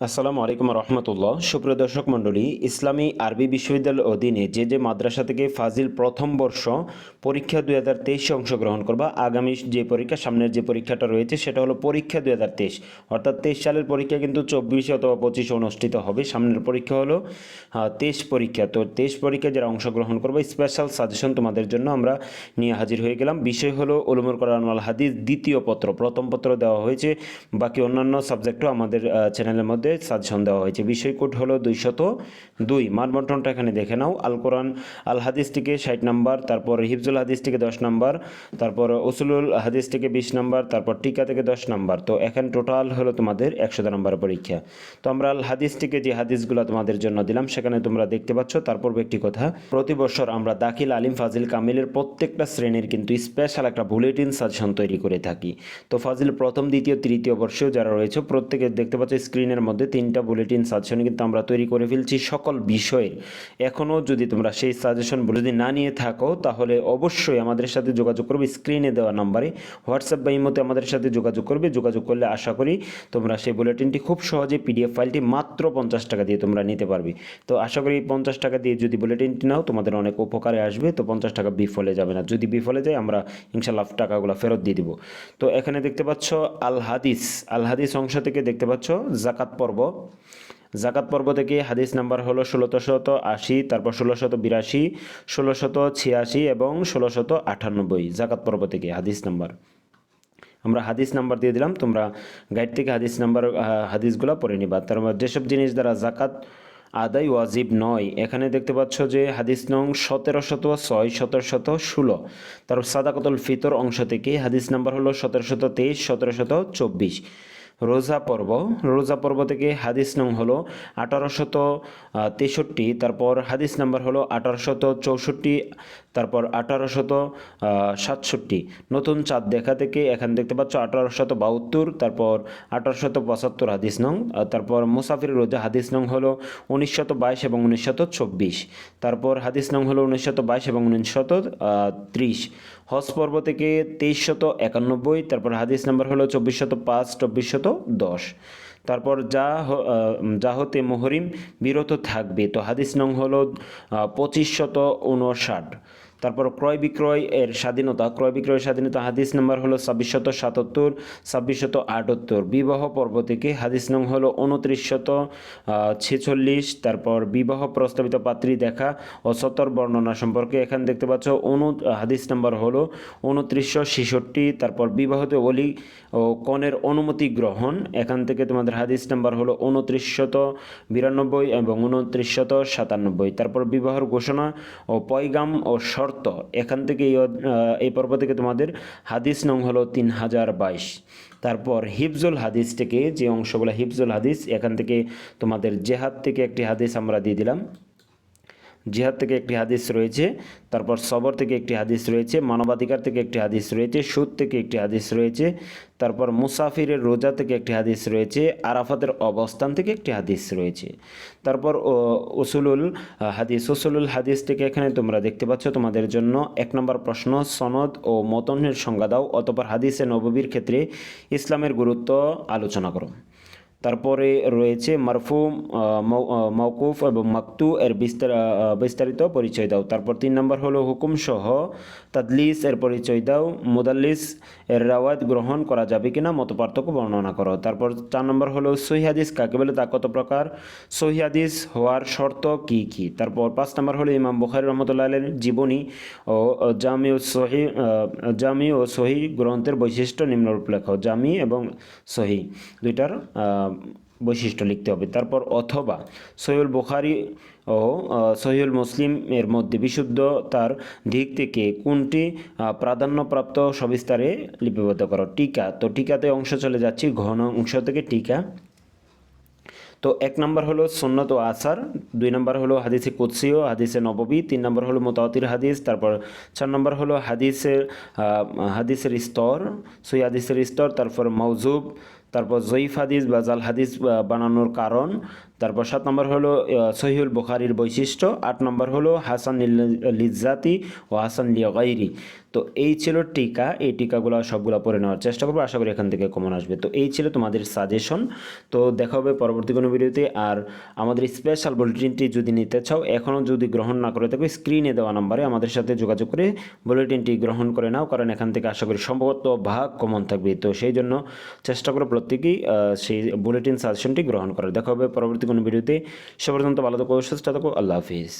আসসালামু আলাইকুম রহমতুল্লাহ। সুপ্রিয় দর্শক মণ্ডলী, ইসলামী আরবি বিশ্ববিদ্যালয়ের অধীনে যে যে মাদ্রাসা থেকে ফাজিল প্রথম বর্ষ পরীক্ষা দুই হাজার তেইশে অংশগ্রহণ করবা, আগামী যে পরীক্ষা, সামনের যে পরীক্ষাটা রয়েছে সেটা হলো পরীক্ষা দুই হাজার তেইশ। অর্থাৎ তেইশ সালের পরীক্ষা কিন্তু চব্বিশে অথবা পঁচিশে অনুষ্ঠিত হবে। সামনের পরীক্ষা হলো তেইশ পরীক্ষা। তো তেইশ পরীক্ষায় যারা অংশগ্রহণ করবে স্পেশাল সাজেশন তোমাদের জন্য আমরা নিয়ে হাজির হয়ে গেলাম। বিষয় হলো উলুমুল কোরআন আল হাদিস দ্বিতীয় পত্র। প্রথম পত্র দেওয়া হয়েছে। বাকি অন্যান্য সাবজেক্টও আমাদের চ্যানেলের মধ্যে সাজেশন দেওয়া হয়েছে। বিষয় কোড হলো দুইশত দুই। মানবন্টনটা এখানে দেখে নাও। আল কোরআন, আল হাদিস থেকে ষাট নাম্বার, তারপর হিফজুল হাদিস থেকে দশ নাম্বার, তারপর ওসুলুল হাদিস থেকে বিশ নাম্বার, তারপর টিকা থেকে দশ নাম্বার। তো এখানে টোটাল হলো তোমাদের একশো নাম্বার পরীক্ষা। তো আমরা আল হাদিস থেকে যে হাদিসগুলো তোমাদের জন্য দিলাম, সেখানে তোমরা দেখতে পাচ্ছ তারপর একটি কথা। প্রতি বছর আমরা দাখিল আলিম ফাজিল কামিলের প্রত্যেকটা শ্রেণির কিন্তু স্পেশাল একটা বুলেটিন সাজেশন তৈরি করে থাকি। তো ফাজিল প্রথম, দ্বিতীয়, তৃতীয় বর্ষেও যারা রয়েছে, প্রত্যেকে দেখতে পাচ্ছ স্ক্রিনের মধ্যে তিনটা বুলেটিন সাজেশন কিন্তু আমরা তৈরি করে ফেলছি সকল বিষয়ের। এখনও যদি তোমরা সেই সাজেশন যদি না নিয়ে থাকো, তাহলে অবশ্যই আমাদের সাথে যোগাযোগ করবে স্ক্রিনে দেওয়া নাম্বারে। হোয়াটসঅ্যাপ বা ইমোতে আমাদের সাথে যোগাযোগ করবে। যোগাযোগ করলে আশা করি তোমরা সেই বুলেটিনটি খুব সহজে পিডিএফ ফাইলটি মাত্র পঞ্চাশ টাকা দিয়ে তোমরা নিতে পারবে। তো আশা করি পঞ্চাশ টাকা দিয়ে যদি বুলেটিনটি নাও, তোমাদের অনেক উপকারে আসবে। তো পঞ্চাশ টাকা বিফলে যাবে না। যদি বিফলে যায়, আমরা ইনশাল্লাহ টাকাগুলো ফেরত দিয়ে দিব। তো এখানে দেখতে পাচ্ছ আল হাদিস। আল হাদিস অংশ থেকে দেখতে পাচ্ছ, জাকাত পর্ব। জাকাত পর্ব থেকে হাদিস নাম্বার হলো ষোলোশত আশি, তারপর ষোলোশত বিরাশি, ষোলোশত ছিয়াশি এবং ষোলোশত আটানব্বই। জাকাত পর্ব থেকে হাদিস নাম্বার। আমরা হাদিস নাম্বার দিয়ে দিলাম, তোমরা গাইড থেকে হাদিস নাম্বার হাদিসগুলো পড়ে নিবা। তার যেসব জিনিস দ্বারা জাকাত আদায় ওয়াজিব নয়, এখানে দেখতে পাচ্ছ যে হাদিস নং সতেরো শত ছয় সতেরো শত ষোলো। তারপর সাদাকতুল ফিতর অংশ থেকে হাদিস নাম্বার হলো সতেরো শত তেইশ সতেরো শত চব্বিশ। রোজা পর্ব। রোজা পর্ব থেকে হাদিস নং হলো আঠারোশত তেষট্টি, তারপর হাদিস নাম্বার হলো আঠারোশত চৌষট্টি, তারপর আঠারোশত সাতষট্টি। নতুন চাঁদ দেখা থেকে এখানে দেখতে পাচ্ছ আঠারোশত বাহাত্তর, তারপর আঠারোশত পঁচাত্তর হাদিস নং তারপর মুসাফির রোজা হাদিস নং হলো উনিশশত বাইশ এবং উনিশশত চব্বিশ। তারপর হাদিস নং হলো উনিশশত বাইশ এবং উনিশশত ত্রিশ। হজ পর্ব থেকে তেইশশত একানব্বই, তারপর হাদিস নাম্বার হলো চব্বিশশত পাঁচ, চব্বিশশত দশ। তারপর যা যা হতে মোহরিম, বিরত থাকবে। তো হাদিস নং হলো পঁচিশ শত উনষাট তারপর ক্রয় বিক্রয় এর স্বাধীনতা, ক্রয় বিক্রয়ের স্বাধীনতা হাদিস নাম্বার হলো ছাব্বিশশত সাতাত্তর ছাব্বিশশত আটাত্তর। বিবাহ পর্ব থেকে হাদিস নং হলো উনত্রিশশত ছেচল্লিশ, তারপর বিবাহ প্রস্তাবিত পাত্রী দেখা ও সতর বর্ণনা সম্পর্কে এখানে দেখতে পাচ্ছ অনু হাদিস নাম্বার হলো উনত্রিশশো ছেষট্টি, তারপর বিবাহতে অলি ও কনের অনুমতি গ্রহণ। এখান থেকে তোমাদের হাদিস নাম্বার হলো উনত্রিশশত বিরানব্বই এবং উনত্রিশশত সাতানব্বই। তারপর বিবাহর ঘোষণা ও পয়গাম ও শর্ত এখান থেকে এই এই পর্ব থেকে তোমাদের হাদিস নং হলো তিন হাজার বাইশ। তারপর হিফজুল হাদিস থেকে যে অংশগুলো হিফজুল হাদিস, এখান থেকে তোমাদের জেহাদ থেকে একটি হাদিস আমরা দিয়ে দিলাম। জিহাদ থেকে একটি হাদিস রয়েছে তারপর সবর থেকে একটি হাদিস রয়েছে মানবাধিকার থেকে একটি হাদিস রয়েছে সুদ থেকে একটি হাদিস রয়েছে তারপর মুসাফিরের রোজা থেকে একটি হাদিস রয়েছে আরাফাতের অবস্থান থেকে একটি হাদিস রয়েছে। তারপর ও, উসুলুল হাদিস উসুলুল হাদিস থেকে এখানে তোমরা দেখতে পাচ্ছ তোমাদের জন্য এক নম্বর প্রশ্ন সনদ ও মতনের সংজ্ঞা দাও অতপর হাদিসে নববীর ক্ষেত্রে ইসলামের গুরুত্ব আলোচনা করো। তারপরে রয়েছে মারফু আহ, মৌ- আহ, মৌকুফ এবং মাকতু এর বিস্তার বিস্তারিত পরিচয় দাও। তারপর তিন নম্বর হলো হুকুম সহ তাদলিস এর পরিচয় দাও। মুদাল্লিস এর রাওয়াত গ্রহণ করা যাবে কিনা মত পার্থক্য বর্ণনা করো। তারপর চার নম্বর হলো সহিহাদিস কাকে বলে তা কত প্রকার? সহিহাদিস হওয়ার শর্ত কি কি? তারপর পাঁচ নম্বর হলো ইমাম বুখারি রহমতুল্লাহ আলের জীবনী ও জামি ও সহি জামি ও সহি গ্রন্থের বৈশিষ্ট্য নিম্নরূপ লেখো। জামি এবং সহি দুইটার বৈশিষ্ট্য লিখতে হবে। তারপর অথবা সহিউল বুখারি ও সহিউল মুসলিম এর মধ্যে বিশুদ্ধতার দিক থেকে কোনটি প্রাধান্যপ্রাপ্ত সবিস্তারে লিপিবদ্ধ করো। টিকা। তো টিকাতে অংশ চলে যাচ্ছি ঘন অংশ থেকে টিকা। তো এক নম্বর হলো সুন্নত ও আসার, দুই নম্বর হলো হাদিসে কুৎসিও হাদিসে নববী, তিন নম্বর হলো মোতাতির হাদিস, তারপর চার নম্বর হলো হাদিসের হাদিসের স্তর সই হাদিসের স্তর, তারপর মৌজুব তারপর জয়ীফ হাদিস বা জাল হাদিস বানানোর কারণ। তারপর সাত নম্বর হলো সহিউল বুখারির বৈশিষ্ট্য। আট নম্বর হলো, হাসান লিজ্জাতি ও হাসান লিয়াগাইরি তো এই ছিল টিকা। এই টিকাগুলো সবগুলো পড়ে নেওয়ার চেষ্টা করব। আশা করি এখান থেকে কমন আসবে। তো এই ছিল তোমাদের সাজেশন তো দেখা হবে পরবর্তী কোনো ভিডিওতে। আর আমাদের স্পেশাল বুলেটিনটি যদি নিতে চাও এখনও যদি গ্রহণ না করে থাকো স্ক্রিনে দেওয়া নাম্বারে আমাদের সাথে যোগাযোগ করে বুলেটিনটি গ্রহণ করে নাও। কারণ এখান থেকে আশা করি সম্ভবত ভাগ কমন থাকবে। তো সেই জন্য চেষ্টা করো প্রত্যেকেই সেই বুলেটিন সাজেশনটি গ্রহণ করে দেখা হবে পরবর্তী কোনো ভিডিওতে। সে পর্যন্ত ভালো থাকো, সুস্থ থাকো, আল্লাহ হাফিজ।